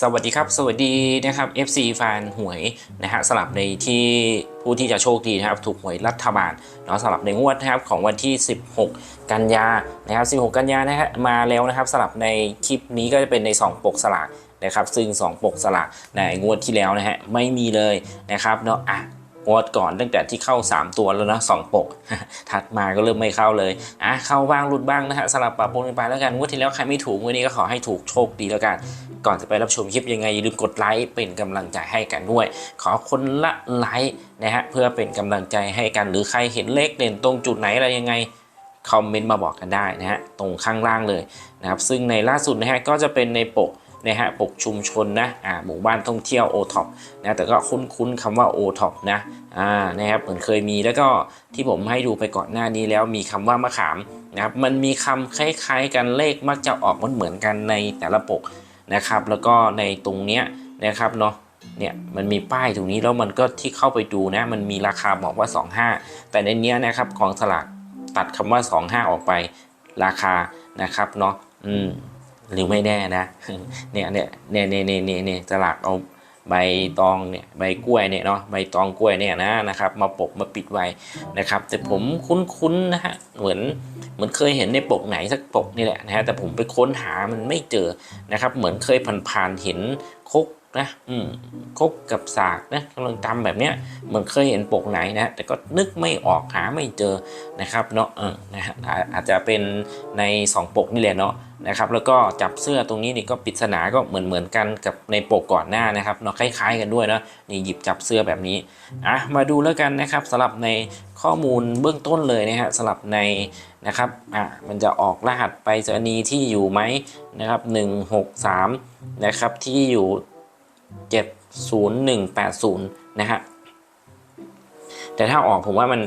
สวัสดีครับ สวัสดีนะครับ FC แฟนหวยนะฮะสลับในที่ผู้ที่จะโชคดีนะครับ ถูกหวยรัฐบาลเนาะสลับในงวดนะครับของวันที่ 16 กันยานะครับ 16 กันยานะฮะมาแล้วนะครับสลับในคลิปนี้ก็จะเป็นใน 2 ปกสลากนะครับซึ่ง 2 ปกสลากในงวดที่แล้วนะฮะไม่มีเลยนะครับเนาะอะ งวดก่อนตั้งแต่ที่เข้า 3 ตัวแล้วนะสองปก ถัดมาก็เริ่มไม่เข้าเลยอะเข้าบ้างหลุดบ้างนะฮะสลับปรับปรุงกันไปแล้วกันงวดที่แล้วใครไม่ถูกวดนี้ก็ขอให้ถูกโชคดีแล้วกัน ก่อนจะไปรับชมคลิปยังไงอย่าลืมกดไลค์เป็นกำลังใจให้กันด้วย ขอคนละไลค์นะฮะเพื่อเป็นกำลังใจให้กันหรือใครเห็นเลขเด่นตรงจุดไหนอะไรยังไงคอมเมนต์มาบอกกันได้นะฮะตรงข้างล่างเลยนะครับซึ่งในล่าสุดนะฮะก็จะเป็นในปก นะฮะปกชุมชนนะอ่าหมู่บ้านท่องเที่ยวโอท็อปนะแต่ก็คุ้นๆคำว่าโอท็อปนะอ่านะครับเหมือนเคยมีแล้วก็ที่ผมให้ดูไปก่อนหน้านี้แล้วมีคำว่ามะขามนะครับมันมีคำคล้าย ๆ กันเลขมักจะออกมันเหมือนกันในแต่ละปกนะครับ แล้วก็ในตรงเนี้ยนะครับเนาะเนี่ยมันมีป้ายตรงนี้แล้วมันก็ที่เข้าไปดูนะ มันมีราคาบอกว่า 25 แต่ในเนี้ยนะครับของสลากตัดคำว่า 25 ออกไปราคานะครับเนาะอืม หรือไม่แน่นะเนี่ยเนี่ยเนี่ยเนี่ยเนี่ยเนี่ยสลากเอาใบตองเนี่ยใบกล้วยเนี่ยเนาะใบตองกล้วยเนี่ยนะนะครับ มาปกมาปิดไว้นะครับ แต่ผมคุ้นๆนะฮะเหมือนเหมือนเคยเห็นในปกไหนสักปกนี่แหละนะฮะแต่ผมไปค้นหามันไม่เจอนะครับ เหมือนเคยผ่านๆเห็นคก นะอืมคกกับสากนะกำลังตำแบบเนี้ยเหมือนเคยเห็นปกไหนนะแต่ก็นึกไม่ออกหาไม่เจอนะครับเนาะเออนะฮะอาอาจจะเป็นใน 2 ปกนี่แหละเนาะนะครับแล้วก็จับเสื้อตรงนี้นี่ก็ปริศนาก็เหมือนเหมือนกันกับในปกก่อนหน้านะครับเนาะคล้าย ๆ กันด้วยเนาะนี่หยิบจับเสื้อแบบนี้อะมาดูแล้วกันนะครับสำหรับในข้อมูลเบื้องต้นเลยนะฮะสำหรับในนะครับอะมันจะออกรหัสไปรษณีย์ที่อยู่ไหมนะครับ163นะครับที่อยู่ 70180 นะฮะแต่ถ้าออกผมว่ามัน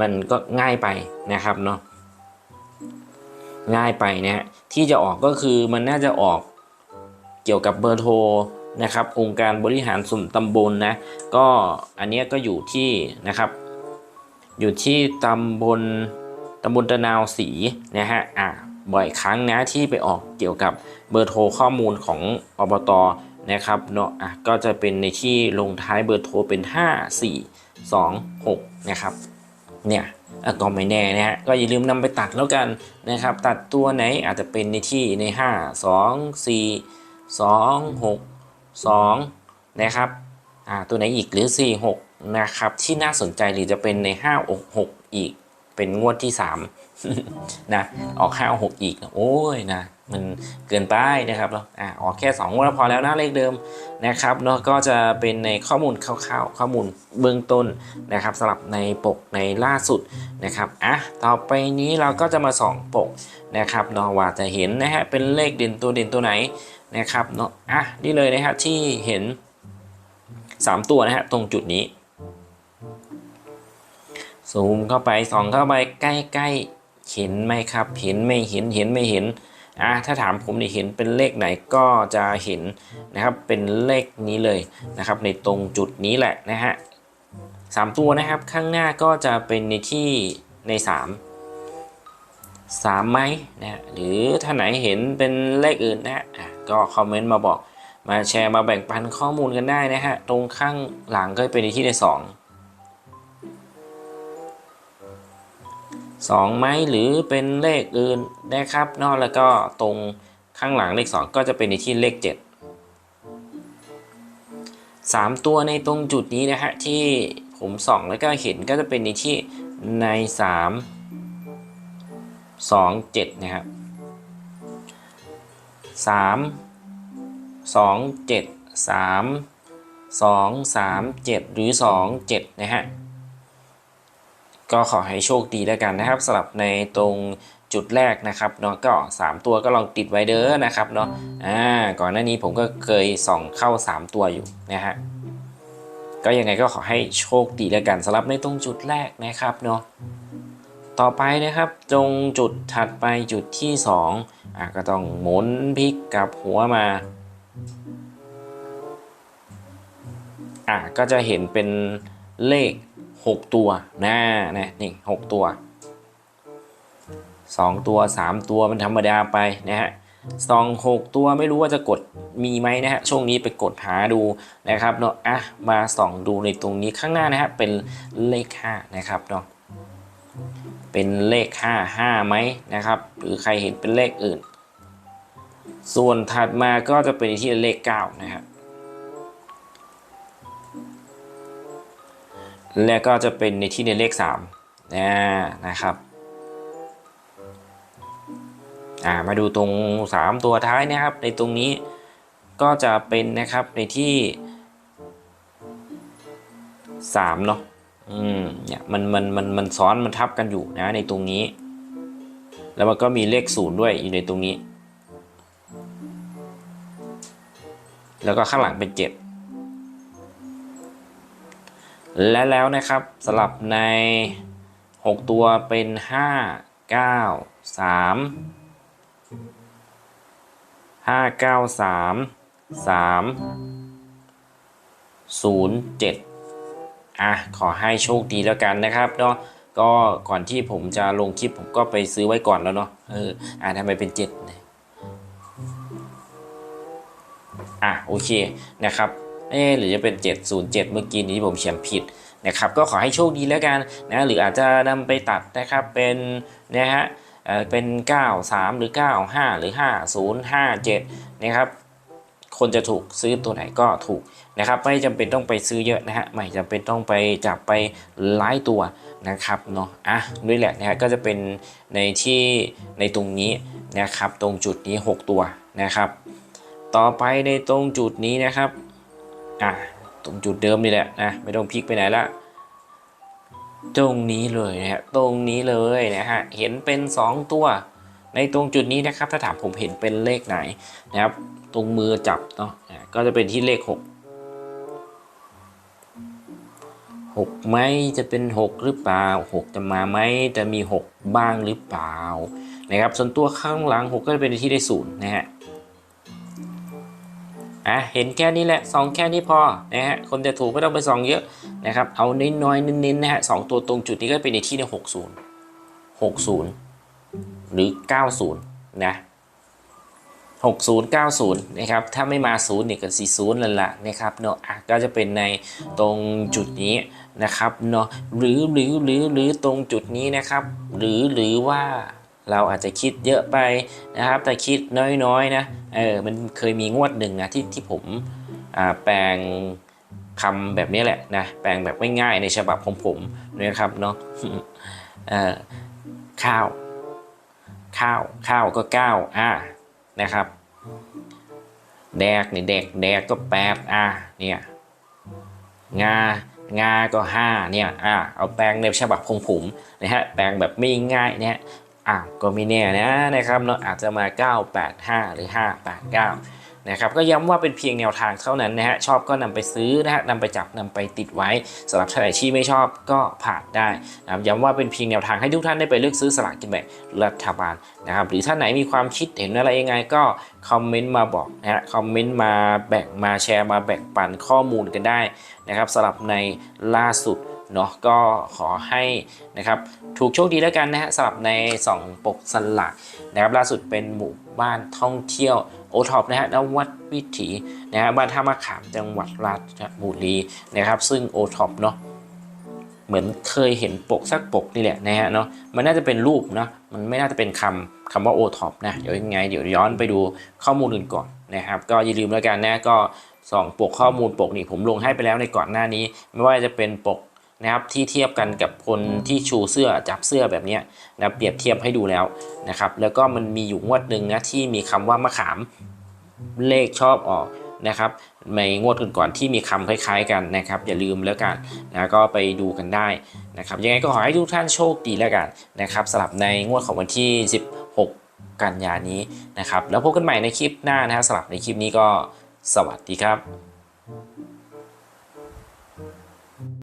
มันก็ง่ายไปนะครับเนาะง่ายไปนะฮะที่จะออกก็คือมันน่าจะออกเกี่ยวกับเบอร์โทรนะครับองค์การบริหารส่วนตำบลนะก็อันเนี้ยก็อยู่ที่นะครับ อยู่ที่ตำบลตำบลตะนาวศรีนะฮะอ่าบ่อยครั้งนะที่ไปออกเกี่ยวกับเบอร์โทรข้อมูลของอบต นะครับเนาะอะก็จะเป็นในที่ลงท้ายเบอร์โทรเป็น 5 4 2 6 นะครับเนี่ยอะก็ไม่แน่นะฮะก็อย่าลืมนำไปตัดแล้วกันนะครับ ตัดตัวไหนอาจจะเป็นในที่ใน 5 2 4 2 6 2 นะครับอ่าตัวไหนอีกหรือ 4 6 นะครับ ที่น่าสนใจหรือจะเป็นใน 5 6 6 อีกเป็นงวดที่ 3 นะ ออกห้าหกอีก โอ้ยนะ มันเกินไปนะครับเนาะอะออกแค่2งวดพอแล้วนะเลขเดิมนะครับเนาะก็จะเป็นในข้อมูลคร่าวๆข้อมูลเบื้องต้นนะครับสำหรับในปกในล่าสุดนะครับอะต่อไปนี้เราก็จะมาส่องปกนะครับเนาะว่าจะเห็นนะฮะเป็นเลขเด่นตัวเด่นตัวไหนนะครับเนาะอะนี่เลยนะฮะที่เห็น 3 ตัวนะฮะตรงจุดนี้ซูมเข้าไปส่องเข้าไปใกล้ๆเห็นไหมครับ เห็นไม่เห็นเห็นไม่เห็น อะถ้าถามผมนี่เห็นเป็นเลขไหนก็จะเห็นนะครับเป็นเลขนี้เลยนะครับ ในตรงจุดนี้แหละนะฮะสามตัวนะครับข้างหน้าก็จะเป็นในที่ในสามสามไหมนะฮะหรือถ้าไหนเห็นเป็นเลขอื่นนะอะก็คอมเมนต์มาบอกมาแชร์มาแบ่งปันข้อมูลกันได้นะฮะตรงข้างหลังก็เป็นในที่ในส องสองไหมหรือเป็นเลขอื่นนะครับนอกแล้วก็ตรงข้างหลังเลข 2 ก็จะเป็นในที่เลข 7 3 ตัวในตรงจุดนี้นะฮะที่ผมส่องแล้วก็เห็นก็จะเป็นในที่ใน 3 2 7 นะครับ 3 2 7 3 2 3 7 หรือ 2 7 นะฮะ ก็ขอให้โชคดีแล้วกันนะครับสำหรับในตรงจุดแรกนะครับเนาะก็ 3 ตัวก็ลองติดไว้เด้อนะครับเนาะอ่าก่อนหน้านี้ผมก็เคยส่องเข้า 3 ตัวอยู่นะฮะก็ยังไงก็ขอให้โชคดีแล้วกันสำหรับในตรงจุดแรกนะครับเนาะต่อไปนะครับตรงจุดถัดไปจุดที่2อะก็ต้องหมุนพลิกกลับหัวมาอะก็จะเห็นเป็นเลข 6ตัวนะนะนี่6ตัว2ตัว3ตัวมันธรรมดาไปนะฮะสองหกตัวไม่รู้ว่าจะกดมีไหมนะฮะช่วงนี้ไปกดหาดูนะครับเนาะอะมาส่องดูในตรงนี้ข้างหน้านะฮะเป็นเลขห้านะครับเนาะเป็นเลขห้าห้าไหมนะครับ หรือใครเห็นเป็นเลขอื่น ส่วนถัดมาก็จะเป็นที่เลขเก้านะครับ และก็จะเป็นในที่ในเลข3นะนะครับามาดูตรง 3 ตัวท้ายนะครับ ในตรงนี้ก็จะเป็นนะครับในที่3เนาะอืมเนี่ยมันมันมันมันซ้อนมันทับกันอยู่นะในตรงนี้ แล้วมันก็มีเลขศูนย์ด้วยอยู่ในตรงนี้ แล้วก็ข้างหลังเป็น 7 และแล้วนะครับสลับใน 6 ตัวเป็น 5 9 3 5 9 3 3 0 7อะขอให้โชคดีแล้วกันนะครับเนาะก็ก่อนที่ผมจะลงคลิปผมก็ไปซื้อไว้ก่อนแล้วเนาะเอออะทำไมเป็น7เนี่ยอะโอเคนะครับ เอหรือจะเป็น 707 เมื่อกี้นี้ผมเขียนผิดนะครับก็ขอให้โชคดีแล้วกันนะหรืออาจจะนำไปตัดนะครับเป็นนะฮะเออเป็น 93 หรือ 95 หรือ 5057 นะครับ คนจะถูกซื้อตัวไหนก็ถูกนะครับ ไม่จำเป็นต้องไปซื้อเยอะนะฮะไม่จำเป็นต้องไปจับไปหลายตัวนะครับเนาะอะด้วยแหละนะฮะก็จะเป็นในที่ในตรงนี้นะครับ ตรงจุดนี้ 6 ตัวนะครับ ต่อไปในตรงจุดนี้นะครับ อะตรงจุดเดิมนี่แหละนะไม่ต้องพลิกไปไหนละตรงนี้เลยนะฮะตรงนี้เลยนะฮะเห็นเป็น 2 ตัว ในตรงจุดนี้นะครับ ถ้าถามผมเห็นเป็นเลขไหนนะครับ ตรงมือจับเนาะอะก็จะเป็นที่เลข 6 6ไหมจะเป็น 6 หรือเปล่า 6 จะมาไหมจะมี 6 บ้างหรือเปล่านะครับส่วนตัวข้างหลัง 6 ก็จะเป็นที่ได้ศูนย์นะฮะ อะเห็นแค่นี้แหละสองแค่นี้พอนะฮะคนจะถูกไม่ต้องไปส่องเยอะนะครับเอาน้อยเน้นๆนะฮะสองตัวตรงจุดนี้ก็เป็นในที่ในหกศูนย์หกศูนย์หรือเก้าศูนย์นะหกศูนย์เก้าศูนย์นะครับถ้าไม่มาศูนย์เนี่ยก็สี่ศูนย์ล้วล่ะนะครับเนาะอะก็จะเป็นในตรงจุดนี้นะครับเนาะหรือหรือหรือหรือตรงจุดนี้นะครับ หรือหรือว่า เราอาจจะคิดเยอะไปนะครับ แต่คิดน้อยๆนะเออมันเคยมีงวดหนึ่งนะที่ที่ผมแปลงคำแบบนี้แหละนะแปลงแบบง่ายๆในฉบับของผมนะครับเนาะข้าว ข้าวข้าวก็เก้าอ่านะครับ แดกเนี่ยแดกแดกก็แปดอ่าเนี่ยงางาก็ห้าเนี่ยอ่าเอาแปลงในฉบับของผมนะฮะแปลงแบบไม่ง่ายเนี่ย อ่าก็ไม่แน่นะนะครับเนาะอาจจะมา 985 หรือ 589 นะครับ ก็ย้ำว่าเป็นเพียงแนวทางเท่านั้นนะฮะ ชอบก็นำไปซื้อนะฮะนำไปจับนำไปติดไว้สำหรับท่านไหนที่ไม่ชอบก็ผ่านได้นะครับย้ำว่าเป็นเพียงแนวทางให้ทุกท่านได้ไปเลือกซื้อสลากกินแบ่งรัฐบาลนะครับ หรือท่านไหนมีความคิดเห็นอะไรยังไงก็คอมเมนต์มาบอกนะฮะ คอมเมนต์มาแบ่งมาแชร์มาแบ่งปันข้อมูลกันได้นะครับสำหรับในล่าสุด เนาะก็ขอให้นะครับถูกโชคดีแล้วกันนะฮะสำหรับในสองปกสลากนะครับล่าสุดเป็นหมู่บ้านท่องเที่ยวโอท็อปนะฮะนวัดวิถีนะฮะบ้านท่ามะขามจังหวัดราชบุรีนะครับ ซึ่งโอท็อปเนาะเหมือนเคยเห็นปกสักปกนี่แหละนะฮะเนาะมันน่าจะเป็นรูปเนาะมันไม่น่าจะเป็นคำคำว่าโอท็อปนะเดี๋ยวยังไงเดี๋ยวย้อนไปดูข้อมูลอื่นก่อนนะครับ ก็อย่าลืมแล้วกันนะก็สองปกข้อมูลปกนี่ผมลงให้ไปแล้วในก่อนหน้านี้ ไม่ว่าจะเป็นปก นะครับที่เทียบกันกับคนที่ชูเสื้อจับเสื้อแบบเนี้ยนะเปรียบเทียบให้ดูแล้วนะครับแล้วก็มันมีอยู่งวดหนึ่งนะที่มีคำว่ามะขามเลขชอบออกนะครับในงวดก่อนๆที่มีคำคล้ายๆกันนะครับ อย่าลืมแล้วกันนะก็ไปดูกันได้นะครับยังไงก็ขอให้ทุกท่านโชคดีแล้วกันนะครับสำหรับในงวดของวันที่ 16 กันยานี้นะครับแล้วพบกันใหม่ในคลิปหน้านะครับสำหรับในคลิปนี้ก็สวัสดีครับ